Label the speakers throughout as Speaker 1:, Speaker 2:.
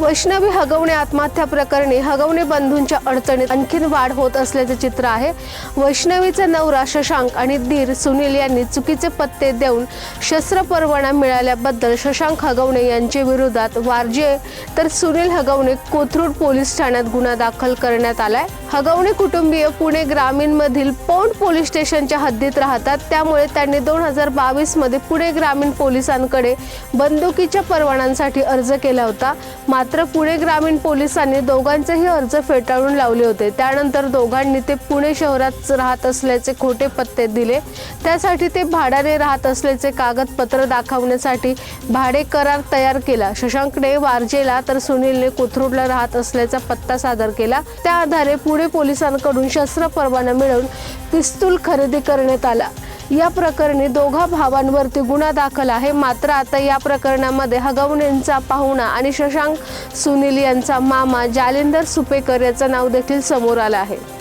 Speaker 1: वैष्णवी हगवणे आत्महत्या प्रकरणी हगवणे बंधूंच्या अडचणीत आणखीन वाढ होत असल्याचे चित्र आहे. वैष्णवीचा नवरा शशांक आणि धीर सुनील यांनी चुकीचे पत्ते देऊन शस्त्र परवाना मिळाल्याबद्दल शशांक हगवणे यांच्या विरोधात वारजे तर सुनील हगवणे कोथरूड पोलीस ठाण्यात गुन्हा दाखल करण्यात आलाय. हगवणे कुटुंबीय पुणे ग्रामीणमधील पौंड पोलीस स्टेशनच्या हद्दीत राहतात. त्यामुळे त्यांनी दोन हजार बावीसमध्ये पुणे ग्रामीण पोलिसांकडे बंदुकीच्या परवानांसाठी अर्ज केला होता. मात्र पुणे ग्रामीण पोलिसांनी दोघांचेही अर्ज फेटाळून लावले होते. त्यानंतर दोघांनी ते पुणे शहरात राहत असल्याचे खोटे पत्ते दिले. त्यासाठी ते भाड्याने राहत असल्याचे कागदपत्र दाखवण्यासाठी भाडे करार तयार केला. शशांकने वारजेला तर सुनीलने कोथरूडला राहत असल्याचा पत्ता सादर केला. त्या आधारे पुणे पोलिसांकडून शस्त्र परवाना मिळवून पिस्तूल खरेदी करण्यात आला. या प्रकरणी दोघा भावांवरती गुन्हा दाखल आहे. मात्र आता या प्रकरणामध्ये हगवणेंचा पाहुणा आणि शशांक सुनील यांचा मामा जालिंदर सुपेकर याचं नाव देखील समोर आलं आहे.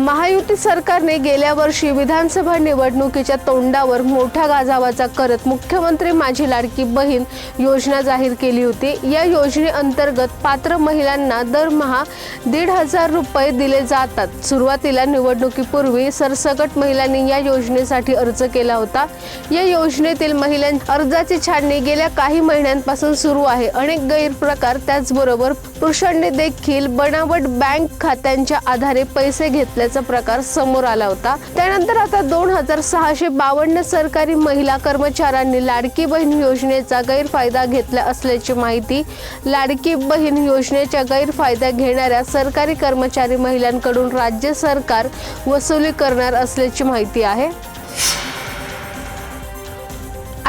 Speaker 1: महायुती सरकारने गेल्या वर्षी विधानसभा निवडणुकीच्या तोंडावर मोठा गाजावाजा करत मुख्यमंत्री माझी लाडकी बहीण योजना जाहीर केली होती. या योजनेअंतर्गत पात्र महिलांना दरमहा दीड हजार रुपये दिले जातात. सुरुवातीला निवडणुकीपूर्वी सरसकट महिलांनी या योजनेसाठी अर्ज केला होता. या योजनेतील महिलां अर्जाची छाननी गेल्या काही महिन्यांपासून सुरू आहे. अनेक गैरप्रकार त्याचबरोबर पुरुषांनी देखील बनावट बँक खात्यांच्या आधारे पैसे घेतल्याचा प्रकार समोर आला होता. त्यानंतर आता दोन हजार सहाशे बावन्न सरकारी महिला कर्मचाऱ्यांनी लाडकी बहीण योजनेचा गैरफायदा घेतला असल्याची माहिती लाडकी बहीण योजनेचा गैरफायदा घेणाऱ्या सरकारी कर्मचारी महिलांकडून राज्य सरकार वसुली करणार असल्याची माहिती आहे.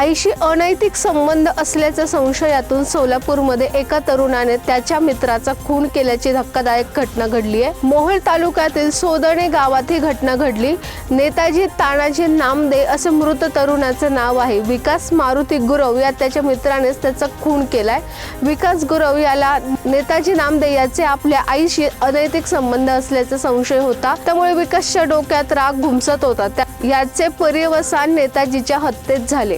Speaker 1: आईशी अनैतिक संबंध असल्याच्या संशयातून सोलापूरमध्ये एका तरुणाने त्याच्या मित्राचा खून केल्याची धक्कादायक घटना घडली आहे. मोहोळ तालुक्यातील सोदणे गावात ही घटना घडली. नेताजी तानाजी नामदे असे मृत तरुणाचे नाव आहे. विकास मारुती गुरव या त्याच्या मित्रानेच त्याचा खून केलाय. विकास गुरव याला नेताजी नामदे याचे आपल्या आईशी अनैतिक संबंध असल्याचा संशय होता. त्यामुळे विकासच्या डोक्यात राग घुमसत होता. त्या- याचे पर्यवसान नेताजीच्या हत्येत झाले.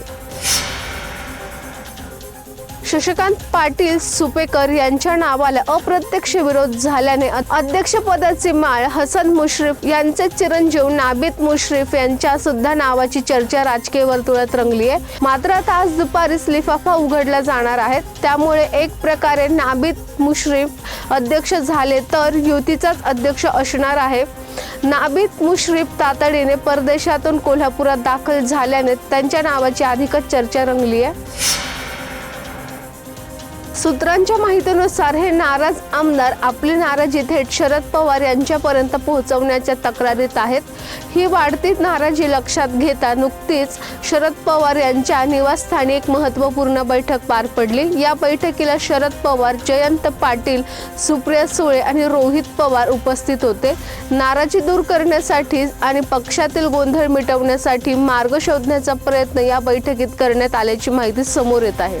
Speaker 1: शशिकांत पाटील सुपेकर यांच्या नावाला अप्रत्यक्ष विरोध झाल्याने अध्यक्षपदाची माळ हसन मुश्रीफ यांचे चिरंजीव नाबित मुश्रीफ यांच्या सुद्धा नावाची चर्चा राजकीय वर्तुळात रंगली आहे. मात्र आता आज दुपारीच लिफाफा उघडला जाणार आहे त्यामुळे एक प्रकारे नाबित मुश्रीफ अध्यक्ष झाले तर युतीचाच अध्यक्ष असणार आहे. नाबित मुश्रीफ तातडीने परदेशातून कोल्हापुरात दाखल झाल्याने त्यांच्या नावाची अधिकच चर्चा रंगली आहे. सूत्रांच्या माहितीनुसार हे नाराज आमदार आपली नाराजी थेट शरद पवार यांच्यापर्यंत पोहोचवण्याच्या तक्रारीत आहेत. ही वाढती नाराजी लक्षात घेता नुकतीच शरद पवार यांच्या निवासस्थानी एक महत्त्वपूर्ण बैठक पार पडली. या बैठकीला शरद पवार जयंत पाटील सुप्रिया सुळे आणि रोहित पवार उपस्थित होते. नाराजी दूर करण्यासाठी आणि पक्षातील गोंधळ मिटवण्यासाठी मार्ग शोधण्याचा प्रयत्न या बैठकीत करण्यात आल्याची माहिती समोर येत आहे.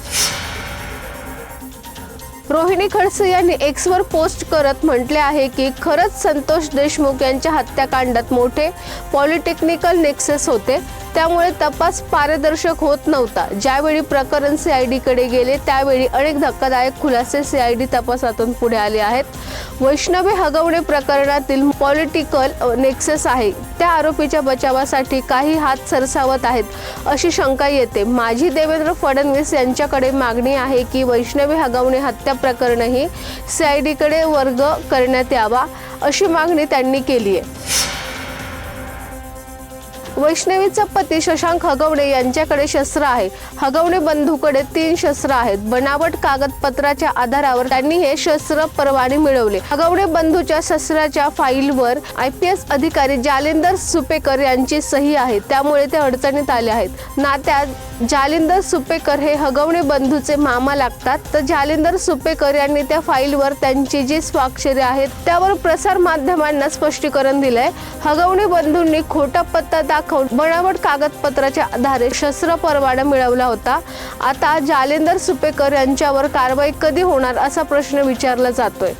Speaker 1: रोहिणी खडसे यांनी एक्सवर पोस्ट करत म्हटले आहे की खरंच संतोष देशमुख यांच्या हत्याकांडात मोठे पॉलिटेक्निकल नेक्सेस होते. त्यामुळे तपास पारदर्शक होत नव्हता. ज्यावेळी प्रकरण सीआयडीकडे गेले त्यावेळी अनेक धक्कादायक खुलासे सीआयडी तपासातून पुढे आले आहेत. वैष्णवी हगवणे प्रकरणातील पॉलिटिकल नेक्सस आहे. त्या आरोपीच्या बचावासाठी काही हात सरसावत आहेत अशी शंका येते. माजी देवेंद्र फडणवीस यांच्याकडे मागणी आहे की वैष्णवी हगवणे हत्या प्रकरणही सीआयडीकडे वर्ग करण्यात यावा अशी मागणी त्यांनी केली आहे. वैष्णवीचा पती शशांक हगवणे यांच्याकडे शस्त्र आहे. हगवणे बंधूकडे तीन शस्त्र आहेत. बनावट कागदपत्राच्या आधारावर त्यांनी हे शस्त्र परवाने मिळवले. हगवणे बंधूच्या शस्त्राच्या फाईलवर आय पी एस अधिकारी जालिंदर सुपेकर यांची सही आहे. त्यामुळे ते अडचणीत आले आहेत. नात्यात जालिंदर सुपेकर हे हगवणे बंधूचे मामा लागतात. तर जालिंदर सुपेकर यांनी त्या फाईलवर त्यांची जी स्वाक्षरी आहेत त्यावर प्रसार माध्यमांना स्पष्टीकरण दिलंय. हगवणे बंधूंनी खोटा पत्ता दाखवून बनावट कागदपत्राच्या आधारे शस्त्र परवाना मिळवला होता. आता जालेंदर सुपेकर यांच्यावर कारवाई कधी होणार असा प्रश्न विचारला जातोय.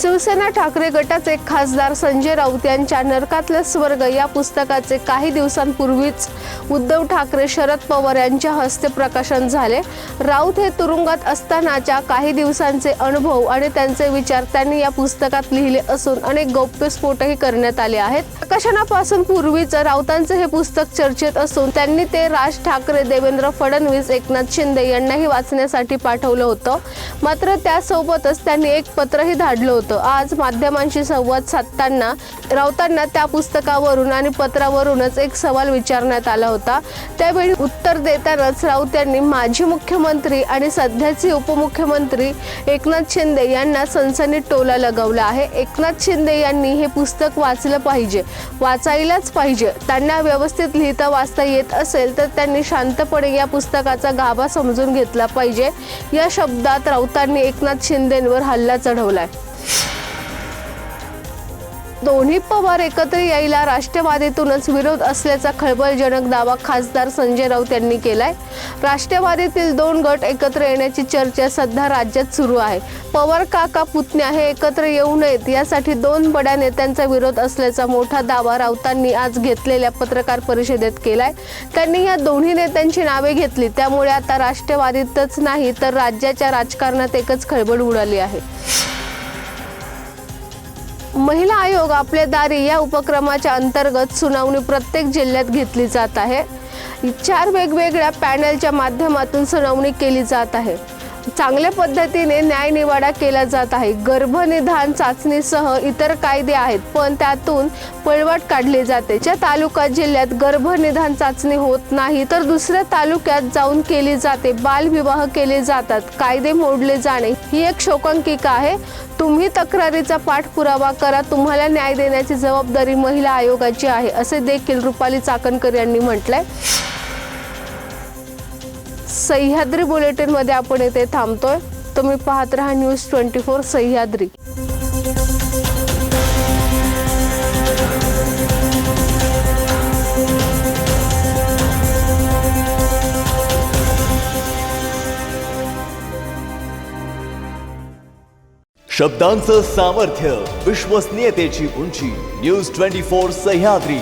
Speaker 1: शिवसेना ठाकरे गटाचे खासदार संजय राऊत यांच्या नरकातलं स्वर्ग या पुस्तकाचे काही दिवसांपूर्वीच उद्धव ठाकरे शरद पवार यांच्या हस्ते प्रकाशन झाले. राऊत हे तुरुंगात असतानाच्या काही दिवसांचे अनुभव आणि त्यांचे विचार त्यांनी या पुस्तकात लिहिले असून अनेक गौप्यस्फोटही करण्यात आले आहेत. प्रकाशनापासून पूर्वीच राऊतांचे हे पुस्तक चर्चेत असून त्यांनी ते राज ठाकरे देवेंद्र फडणवीस एकनाथ शिंदे यांनाही वाचण्यासाठी पाठवलं होतं. मात्र त्यासोबतच त्यांनी एक पत्रही धाडलं होतं. आज माध्यमांशी संवाद साधताना राऊतांना त्या पुस्तकावरून आणि पत्रावरूनच एक सवाल विचारण्यात आला होता. त्यावेळी उत्तर देतानाच राऊत यांनी माजी मुख्यमंत्री आणि सध्याचे उपमुख्यमंत्री एकनाथ शिंदे यांना सनसनीत टोला लगावला आहे. एकनाथ शिंदे यांनी हे पुस्तक वाचलं पाहिजे वाचायलाच पाहिजे. त्यांना व्यवस्थित लिहिता वाचता येत असेल तर त्यांनी शांतपणे या पुस्तकाचा गाभा समजून घेतला पाहिजे. या शब्दात राऊतांनी एकनाथ शिंदेंवर हल्ला चढवलाय. दोन्ही पवार एकत्र यायला राष्ट्रवादीतूनच विरोध असल्याचा खळबळजनक दावा खासदार संजय राऊत यांनी केलाय. राष्ट्रवादीतील दोन गट एकत्र येण्याची चर्चा सध्या राज्यात सुरू आहे. पवार काका पुतण्या हे एकत्र येऊ नयेत यासाठी दोन बड्या नेत्यांचा विरोध असल्याचा मोठा दावा राऊतांनी आज घेतलेल्या पत्रकार परिषदेत केलाय. त्यांनी या दोन्ही नेत्यांची नावे घेतली त्यामुळे आता राष्ट्रवादीतच नाही तर राज्याच्या राजकारणात एकच खळबळ उडाली आहे. महिला आयोग आपल्या दारी या उपक्रमाच्या अंतर्गत सुनावणी प्रत्येक जिल्ह्यात घेतली जात आहे. चार वेगवेगळ्या पॅनलच्या माध्यमातून सुनावणी केली जात आहे. चांगल्या पद्धतीने न्यायनिवाडा केला जात आहे. गर्भनिधान चाचणीसह इतर कायदे आहेत पण त्यातून पळवाट काढली जाते. ज्या तालुका जिल्ह्यात गर्भनिधान चाचणी होत नाही तर दुसऱ्या तालुक्यात जाऊन केली जाते. बालविवाह केले जातात. कायदे मोडले जाणे ही एक शोकांकिका आहे. तुम्ही तक्रारीचा पाठपुरावा करा. तुम्हाला न्याय देण्याची जबाबदारी महिला आयोगाची आहे असे देखील रुपाली चाकणकर यांनी म्हटलंय. सह्याद्री बुलेटिनमध्ये आपण इथे थांबतोय. तुम्ही पाहत राहा न्यूज ट्वेंटी फोर सह्याद्री.
Speaker 2: शब्दांचं सामर्थ्य विश्वसनीयतेची उंची न्यूज ट्वेंटी फोर सह्याद्री.